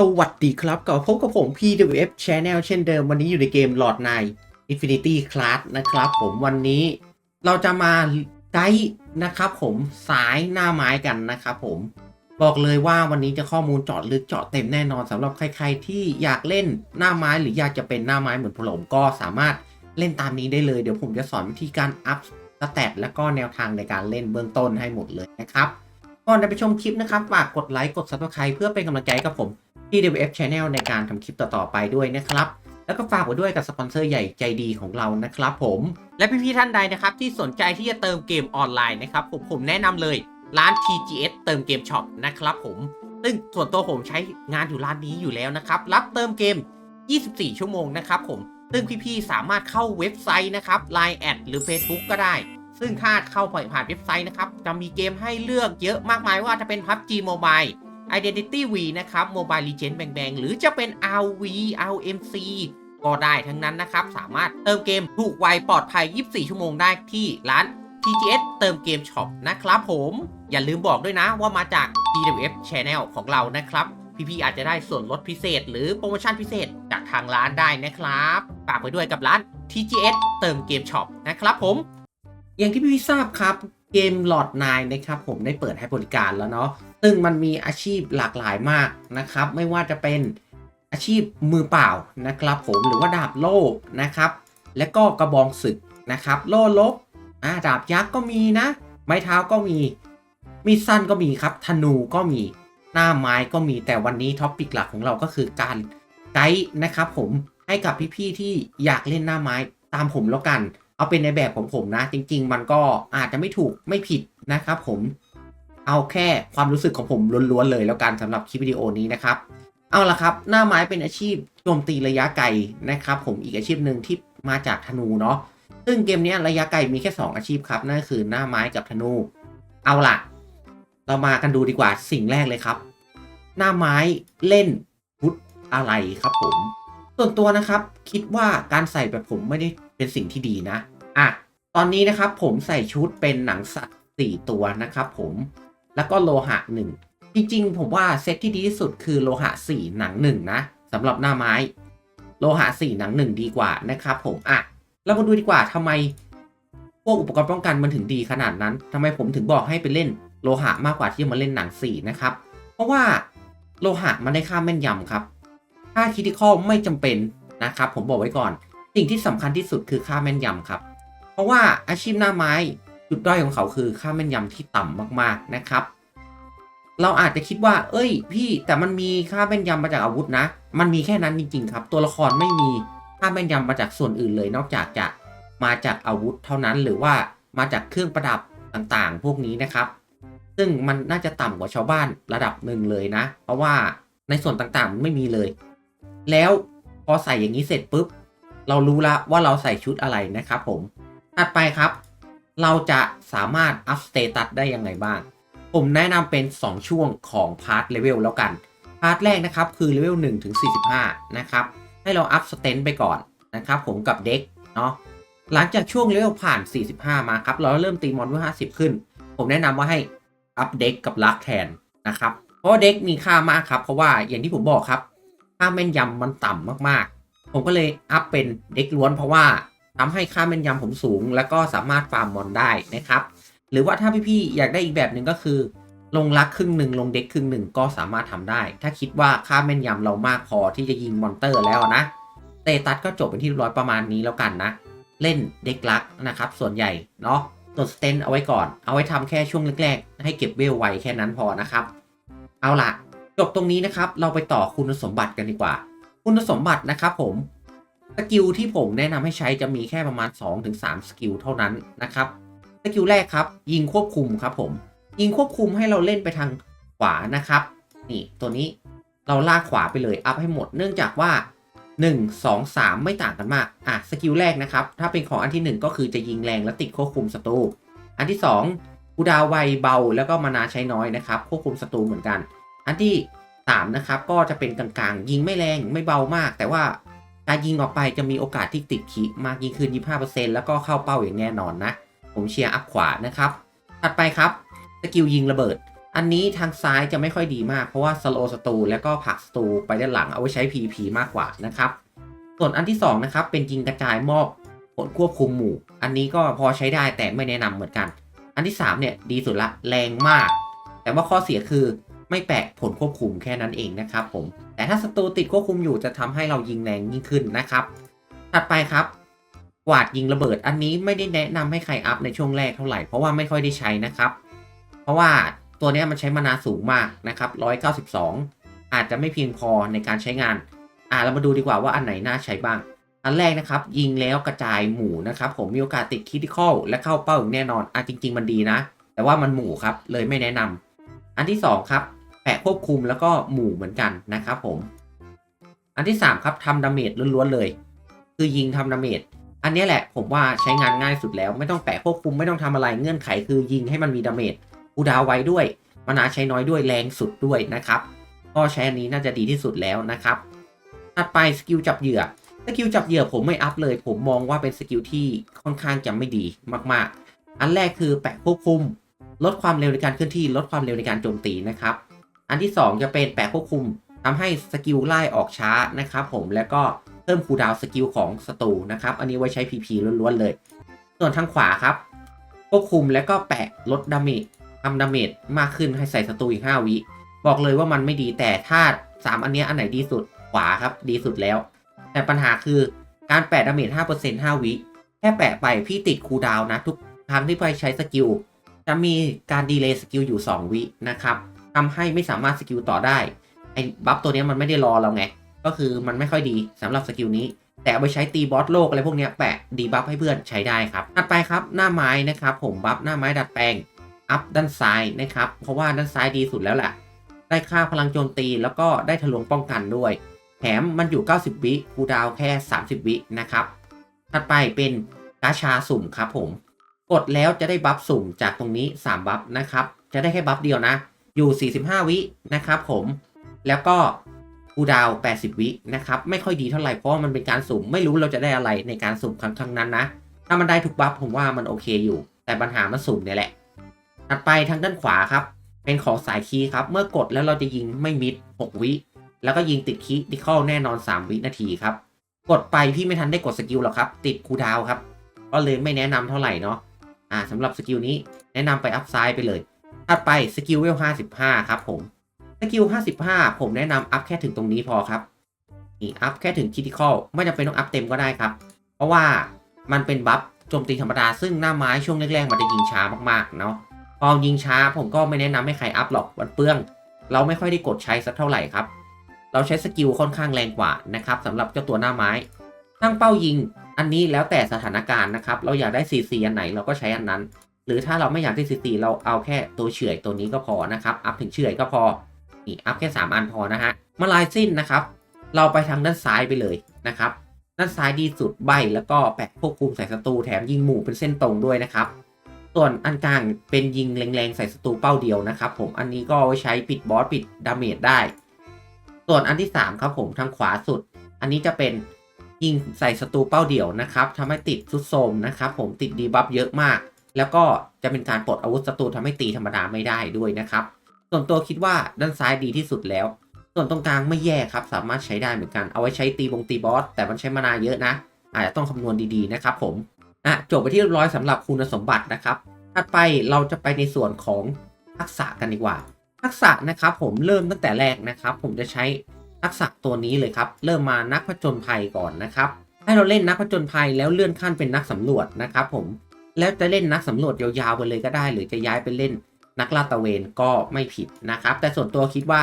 สวัสดีครับกลับมาพบกับผม PWF Channel เช่นเดิมวันนี้อยู่ในเกม Lord 9 Infinity Class นะครับผมวันนี้เราจะมาไกด์นะครับผมสายหน้าไม้กันนะครับผมบอกเลยว่าวันนี้จะข้อมูลเจาะลึกเจาะเต็มแน่นอนสำหรับใคร ๆ ที่อยากเล่นหน้าไม้หรืออยากจะเป็นหน้าไม้เหมือนผมก็สามารถเล่นตามนี้ได้เลย เดี๋ยวผมจะสอนวิธีการอัพสเตตและก็แนวทางในการเล่นเบื้องต้นให้หมดเลยนะครับก่อนจะไปชมคลิปนะครับฝากกดไลค์กด subscribe เพื่อเป็นกำลังใจกับผม PWF Channel ในการทำคลิปต่อๆไปด้วยนะครับแล้วก็ฝากไว้ด้วยกับสปอนเซอร์ใหญ่ใจดีของเรานะครับผม และพี่ๆท่านใดนะครับที่สนใจที่จะเติมเกมออนไลน์นะครับผมผมแนะนำเลยร้าน TGS เติมเกมช็อปนะครับผม ซึ่งส่วนตัวผมใช้งานอยู่ร้านนี้อยู่แล้วนะครับ รับเติมเกม 24 ชั่วโมงนะครับผม ซึ่งพี่ๆสามารถเข้าเว็บไซต์นะครับ Line แอดหรือ Facebook ก็ได้ ซึ่งถ้าเข้าผ่านเว็บไซต์นะครับจะมีเกมให้เลือกเยอะมากมายว่าจะเป็น PUBG Mobile Identity V นะครับ Mobile Legends Bang Bang หรือจะเป็น RV RMC ก็ได้ทั้งนั้นนะครับ สามารถเติมเกมถูกไวปลอดภัย 24 ชั่วโมงได้ที่ร้าน TGS เติมเกมช็อปนะครับผม อย่าลืมบอกด้วยนะว่ามาจาก PWF Channel ของเรานะครับพี่ๆอาจจะได้ส่วนลดพิเศษ หรือโปรโมชั่นพิเศษจากทางร้านได้นะครับฝากไปด้วยกับร้าน TGS เติมเกมช็อปนะครับผม อย่างที่พี่ๆทราบครับ เกมหลอดนายนะครับผมได้เปิดให้บริการแล้วเนาะซึ่งมันมีอาชีพหลากหลายมากนะครับ ไม่ว่าจะเป็นอาชีพมือเปล่านะครับผมหรือว่าดาบโล่นะครับ และก็กระบองศึกนะครับ โล่ลบอ่าดาบยักษ์ก็มีนะ ไม้เท้าก็มีมีดสั้นก็มีครับธนูก็มีหน้าไม้ก็มีแต่วันนี้ท็อปิกหลักของเราก็คือการไกด์นะครับผมให้กับพี่ๆที่อยากเล่นหน้าไม้ตามผมแล้วกัน เอาเป็นในแบบของผมนะ จริง ๆ มันก็อาจจะไม่ถูกไม่ผิดนะครับผมเอาแค่ความรู้สึกของผมล้วนๆเลยแล้วกันสำหรับคลิปวิดีโอนี้นะครับ เอาละครับ หน้าไม้เป็นอาชีพโจมตีระยะไกลนะครับผมอีกอาชีพหนึ่งที่มาจากธนูเนาะซึ่งเกมนี้ระยะไกลมีแค่ 2 อาชีพครับนั่นก็คือหน้าไม้กับธนู เอาล่ะเรามากันดูดีกว่าสิ่งแรกเลยครับ หน้าไม้เล่นพุทอะไรครับผม ส่วนตัวนะครับ คิดว่าการใส่แบบผมไม่ได้ เป็นสิ่งที่ดีนะอะตอนนี้นะครับผมใส่ชุดเป็นหนังสัตว์สี่ตัวนะครับผมแล้วก็โลหะหนึ่งจริงๆ ผมว่าเซตที่ดีที่สุดคือโลหะสี่หนังหนึ่งนะสำหรับหน้าไม้ โลหะสี่หนังหนึ่งดีกว่านะครับผมอะเรามาดูดีกว่าทำไมพวกอุปกรณ์ป้องกันมันถึงดีขนาดนั้นทำไมผมถึงบอกให้ไปเล่นโลหะมากกว่าที่จะมาเล่นหนังสี่นะครับเพราะว่าโลหะมันได้ค่าแม่นยำครับค่าคิติคอไม่จำเป็นนะครับผมบอกไว้ก่อน สิ่งที่สำคัญที่สุดคือค่าแม่นยำครับ เพราะว่าอาชีพหน้าไม้จุดด้อยของเขาคือค่าแม่นยำที่ต่ำมากๆนะครับ เราอาจจะคิดว่า เอ้ย พี่แต่มันมีค่าแม่นยำมาจากอาวุธนะ มันมีแค่นั้นจริง ๆ ครับ ตัวละครไม่มีค่าแม่นยำมาจากส่วนอื่นเลย นอกจากจะมาจากอาวุธเท่านั้นหรือว่ามาจากเครื่องประดับต่างๆ พวกนี้นะครับ ซึ่งมันน่าจะต่ำกว่าชาวบ้านระดับหนึ่งเลยนะ เพราะว่าในส่วนต่างๆมันไม่มีเลย แล้วพอใส่อย่างนี้เสร็จปุ๊บ เรารู้ละว่าเราใส่ชุดอะไรนะครับผม ถัดไปครับ เราจะสามารถอัพสเตตัสได้ยังไงบ้าง ผมแนะนำเป็น 2 ช่วงของพาร์ทเลเวลแล้วกัน พาร์ทแรกนะครับคือเลเวล1ถึง45 นะครับ ให้เราอัพสเตนไปก่อนนะครับผมกับเด็กเนาะ หลังจากช่วงเลเวลผ่าน 45 มาครับ เราเริ่มตีมอนด้วย50 ขึ้น ผมแนะนำว่าให้อัพเด็กกับลักแทนนะครับ เพราะเด็กมีค่ามากครับ เพราะว่าอย่างที่ผมบอกครับ ค่าแม่นยำมันต่ำมาก ผมก็เลยอัพเป็นเด็กล้วนเพราะว่าทำให้ค่าแม่นยำผมสูง แล้วก็สามารถฟาร์มมอนได้นะครับ หรือว่าถ้าพี่ๆอยากได้อีกแบบหนึ่งก็คือ ลงลักครึ่งหนึ่งลงเด็กครึ่งหนึ่งก็สามารถทำได้ ถ้าคิดว่าค่าแม่นยำเรามากพอที่จะยิงมอนเตอร์แล้วนะเตตัสก็จบเป็นที่ร้อยประมาณนี้แล้วกันนะ เล่นเด็กลักนะครับ ส่วนใหญ่เนาะตัวสเตนเอาไว้ก่อน เอาไว้ทำแค่ช่วงแรกๆ ให้เก็บเวลไว้แค่นั้นพอนะครับ เอาล่ะ จบตรงนี้นะครับ เราไปต่อคุณสมบัติกันดีกว่า คุณสมบัตินะครับผม สกิลที่ผมแนะนำให้ใช้จะมีแค่ประมาณ 2-3 สกิลเท่านั้นนะครับ สกิลแรกครับ ยิงควบคุมครับผม ยิงควบคุมให้เราเล่นไปทางขวานะครับ นี่ตัวนี้เราลากขวาไปเลยอัพให้หมด เนื่องจากว่า 1 2 3 ไม่ต่างกันมาก อะสกิลแรกนะครับ ถ้าเป็นของอันที่ 1 ก็คือจะยิงแรงและติดควบคุมศัตรู อันที่2กูดาวไวเบาแล้วก็มานาใช้น้อยนะครับ ควบคุมศัตรูเหมือนกัน อันที่ 3นะครับก็จะเป็นกลางๆ ยิงไม่แรงไม่เบามาก แต่ว่าการยิงออกไปจะมีโอกาสที่ติดขีมากยิ่งขึ้น 25%แล้วก็เข้าเป้าอย่างแน่นอนนะ ผมเชียร์อัพขวานะครับ ถัดไปครับสกิลยิงระเบิด อันนี้ทางซ้ายจะไม่ค่อยดีมากเพราะว่าสโลสตูแล้วก็ผักสตูไปด้านหลังเอาไว้ใช้ PVP มากกว่านะครับ ส่วนอันที่2นะครับเป็นยิงกระจายมอบผลควบคุมหมู่ อันนี้ก็พอใช้ได้แต่ไม่แนะนำเหมือนกัน อันที่3เนี่ยดีสุดละแรงมาก แต่ว่าข้อเสียคือ ไม่แปะผลควบคุมแค่นั้นเองนะครับผมแต่ถ้าศัตรูติดควบคุมอยู่จะทำให้เรายิงแรงยิ่งขึ้นนะครับ ถัดไปครับกวาดยิงระเบิดอันนี้ไม่ได้แนะนำให้ใครอัพในช่วงแรกเท่าไหร่เพราะว่าไม่ค่อยได้ใช้นะครับ เพราะว่าตัวนี้มันใช้มานาสูงมากนะครับ192 อาจจะไม่เพียงพอในการใช้งาน อ่าเรามาดูดีกว่าว่าอันไหนน่าใช้บ้าง อันแรกนะครับ ยิงแล้วกระจายหมู่นะครับ ผมมีโอกาสติดคิด i คอลและเข้าเป้าอย่างแน่นอนอะจริง ๆ มันดีนะ แต่ว่ามันหมู่ครับเลยไม่แนะนำอันที่2ครับ แปะควบคุมแล้วก็หมู่เหมือนกันนะครับผม อันที่ 3 ครับทำดาเมจล้วนๆเลย คือยิงทำดาเมจอันนี้แหละผมว่าใช้งานง่ายสุดแล้วไม่ต้องแปะควบคุมไม่ต้องทำอะไรเงื่อนไขคือยิงให้มันมีดาเมจกูดาวไว้ด้วยมานาใช้น้อยด้วยแรงสุดด้วยนะครับก็ใช้อันนี้น่าจะดีที่สุดแล้วนะครับถัดไปสกิลจับเหยื่อสกิลจับเหยื่อผมไม่อัพเลย ผมมองว่าเป็นสกิลที่ค่อนข้างจะไม่ดีมากๆ อันแรกคือแปะควบคุม ลดความเร็วในการเคลื่อนที่ลดความเร็วในการโจมตีนะครับ อันที่ 2 จะเป็นแปะควบคุมทำให้สกิลไล่ออกช้านะครับผมแล้วก็เพิ่มคูดาวสกิลของศัตรูนะครับ อันนี้ไว้ใช้ PP ล้วนๆเลย ส่วนทางขวาครับควบคุมแล้วก็แปะลดดาเมจทำดาเมจมากขึ้นให้ใส่ศัตรูอีก 5 วิ บอกเลยว่ามันไม่ดีแต่ถ้า 3 อันนี้อันไหนดีสุดขวาครับดีสุดแล้ว แต่ปัญหาคือการแปะดาเมจ5% 5 วิแค่แปะไปพี่ติดคูดาวน์นะทุกครั้งที่ไปใช้สกิลจะมีการดีเลย์สกิลอยู่ 2 วินะครับ ทำให้ไม่สามารถสกิลต่อได้ไอ้บัฟตัวนี้มันไม่ได้รอเราไง ก็คือมันไม่ค่อยดีสำหรับสกิลนี้ แต่เอาไปใช้ตีบอสโลกอะไรพวกนี้แปะดีบัฟให้เพื่อนใช้ได้ครับถัดไปครับหน้าไม้นะครับผมบัฟหน้าไม้ดัดแปลงอัพด้านซ้ายนะครับเพราะว่าด้านซ้ายดีสุดแล้วแหละได้ค่าพลังโจมตีแล้วก็ได้ทะลวงป้องกันด้วย แถมมันอยู่ 90 วิคูดาวแค่ 30 วินะครับถัดไปเป็นกาชาสุ่มครับผม กดแล้วจะได้บัฟสุ่มจากตรงนี้ 3 บัฟนะครับ จะได้แค่บัฟเดียวนะ อยู่ 45 วินะครับผมแล้วก็คูดาว 80 วินะครับไม่ค่อยดีเท่าไหร่เพราะว่ามันเป็นการสุ่มไม่รู้เราจะได้อะไรในการสุ่มครั้งครั้งนั้นนะ ถ้ามันได้ทุกบัฟผมว่ามันโอเคอยู่ แต่ปัญหามันสุ่มเนี่ยแหละถัดไปทางด้านขวาครับ เป็นของสายคีครับ เมื่อกดแล้วเราจะยิงไม่มิด 6 วิ แล้วก็ยิงติดคีย์ดิคอลแน่นอน 3 วินาทีครับ กดไปพี่ไม่ทันได้กดสกิลหรอกครับ ติดคูดาวครับ ก็เลยไม่แนะนำเท่าไหร่เนาะอ่าสำหรับสกิลนี้แนะนำไปอัพไซ้ายไปเลย ถัดไปสกิลเวล55ครับผมสกิล55ผมแนะนำอัพแค่ถึงตรงนี้พอครับนี่อัพแค่ถึงคิติคอลไม่จำเป็นต้องอัพเต็มก็ได้ครับ เพราะว่ามันเป็นบัฟโจมตีธรรมดาซึ่งหน้าไม้ช่วงแรกๆมันจะยิงช้ามากๆเนาะพอยิงช้าผมก็ไม่แนะนำให้ใครอัพหรอกมันเปลือง เราไม่ค่อยได้กดใช้สักเท่าไหร่ครับ เราใช้สกิลค่อนข้างแรงกว่านะครับสำหรับเจ้าตัวหน้าไม้ตั้งเป้ายิงอันนี้แล้วแต่สถานการณ์นะครับ เราอยากได้ CC อันไหนเราก็ใช้อันนั้น หรือถ้าเราไม่อยากได้ CC เราเอาแค่ตัวเฉื่อยตัวนี้ก็พอนะครับ อัพถึงเฉื่อยก็พอ นี่อัพแค่ 3 อันพอนะฮะมาลายสิ้นนะครับ เราไปทางด้านซ้ายไปเลยนะครับ ด้านซ้ายดีสุดใบแล้วก็แปะควบคุมใส่ศัตรูแถมยิงหมู่เป็นเส้นตรงด้วยนะครับ ส่วนอันกลางเป็นยิงแรงๆใส่ศัตรูเป้าเดียวนะครับ ผมอันนี้ก็เอาไว้ใช้ปิดบอสปิดดาเมจได้ ส่วนอันที่ 3 ครับผมทางขวาสุด อันนี้จะเป็นยิงใส่ศัตรูเป้าเดี่ยวนะครับทำให้ติดซุดโทมนะครับ ผมติดดีบัฟเยอะมาก แล้วก็จะเป็นการปลดอาวุธศัตรูทำให้ตีธรรมดาไม่ได้ด้วยนะครับ ส่วนตัวคิดว่าด้านซ้ายดีที่สุดแล้ว ส่วนตรงกลางไม่แย่ครับ สามารถใช้ได้เหมือนกันเอาไว้ใช้ตีบงตีบอสแต่มันใช้มานาเยอะนะ อาจจะต้องคำนวณดีๆนะครับผมอะจบไปที่เรียบร้อยสำหรับคุณสมบัตินะครับถัดไปเราจะไปในส่วนของทักษะกันดีกว่า ทักษะนะครับผมเริ่มตั้งแต่แรกนะครับ ผมจะใช้ทักษะตัวนี้เลยครับ เริ่มมานักผจญภัยก่อนนะครับ ให้เราเล่นนักผจญภัยแล้วเลื่อนขั้นเป็นนักสำรวจนะครับผม แล้วจะเล่นนักสำรวจยาวๆไปเลยก็ได้ หรือจะย้ายไปเล่นนักลาดตระเวนก็ไม่ผิดนะครับ แต่ส่วนตัวคิดว่า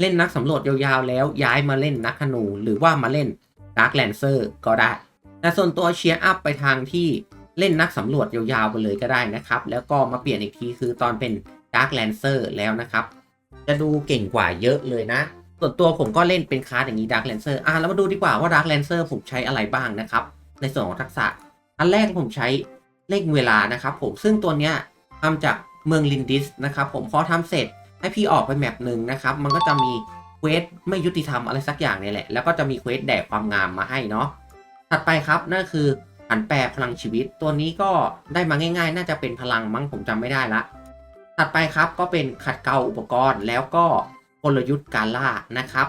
เล่นนักสำรวจยาวๆ แล้วย้ายมาเล่นนักธนู หรือว่ามาเล่นดาร์ l แลนเซอร์ก็ได้แต่ส่วนตัวเชียร์อัพไปทางที่เล่นนักสำรวจยาวๆไปเลยก็ได้นะครับ แล้วก็มาเปลี่ยนอีกทีคือตอนเป็นดาร์ l แลนเซอร์แล้วนะครับ จะดูเก่งกว่าเยอะเลยนะส่วนตัวผมก็เล่นเป็นคลาสอย่างนี้ดาร์ l แลนเซอร์อะแล้วมาดูดีกว่าว่าดาร์ l แลนเซอร์ผมใช้อะไรบ้างนะครับ ในส่วนของทักษะ อันแรกผมใช้เร่งเวลานะครับผมซึ่งตัวเนี้ยทำจากเมืองลินดิสนะครับผมพอทำเสร็จให้พี่ออกไปแมปหนึ่งนะครับ มันก็จะมีเควสไม่ยุติธรรมอะไรสักอย่างเนี่ยแหละ แล้วก็จะมีเควสแดกความงามมาให้เนาะถัดไปครับนั่นคือผันแปรพลังชีวิต ตัวนี้ก็ได้มาง่าย ๆ น่าจะเป็นพลังมั้งผมจำไม่ได้ละ ถัดไปครับก็เป็นขัดเกลาอุปกรณ์ แล้วก็กลยุทธ์การล่านะครับ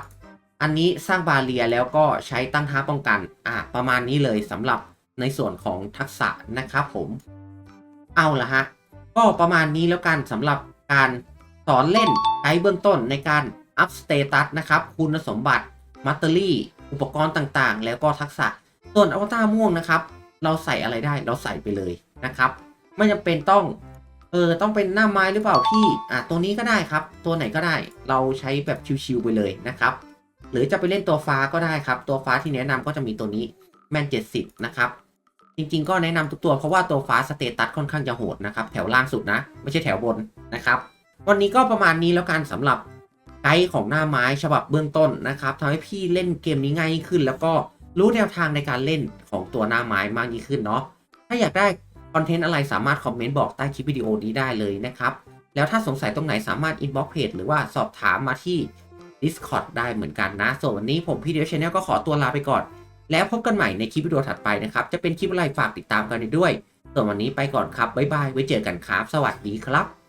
อันนี้สร้างบาเรียแล้วก็ใช้ตั้งท่าป้องกันอะประมาณนี้เลยสำหรับ ในส่วนของทักษะนะครับผมเอาละฮะก็ประมาณนี้แล้วกันสำหรับการสอนเล่นไกด์เบื้องต้นในการอัพสเตตัสนะครับ คุณสมบัติมัตเตอรี่อุปกรณ์ต่างๆ แล้วก็ทักษะ ส่วนอวตารม่วงนะครับ เราใส่อะไรได้เราใส่ไปเลยนะครับ ไม่จำเป็นต้อง เออ ต้องเป็นหน้าไม้หรือเปล่าพี่ อะ ตัวนี้ก็ได้ครับ ตัวไหนก็ได้ เราใช้แบบชิวๆไปเลยนะครับ หรือจะไปเล่นตัวฟ้าก็ได้ครับ ตัวฟ้าที่แนะนำก็จะมีตัวนี้แมน70 นะครับ จริงๆ ก็แนะนำทุกตัวเพราะว่าตัวฟ้าสเตตัสค่อนข้างจะโหดนะครับ แถวล่างสุดนะ ไม่ใช่แถวบนนะครับ วันนี้ก็ประมาณนี้แล้วกันสำหรับไกด์ของหน้าไม้ฉบับเบื้องต้นนะครับทำให้พี่เล่นเกมนี้ง่ายขึ้น แล้วก็รู้แนวทางในการเล่นของตัวหน้าไม้มากยิ่งขึ้นเนาะถ้าอยากได้คอนเทนต์อะไรสามารถคอมเมนต์บอกใต้คลิปวิดีโอนี้ได้เลยนะครับ แล้วถ้าสงสัยตรงไหนสามารถอินบ็อกเพจหรือว่าสอบถามมาที่ Discord ได้เหมือนกันนะส่วนวันนี้ผมพี่เดียวชาแนลก็ขอตัวลาไปก่อน แล้วพบกันใหม่ในคลิปวิดีโอถัดไปนะครับ จะเป็นคลิปอะไรฝากติดตามกันด้วย ส่วนวันนี้ไปก่อนครับ บ๊ายบาย ไว้เจอกันครับ สวัสดีครับ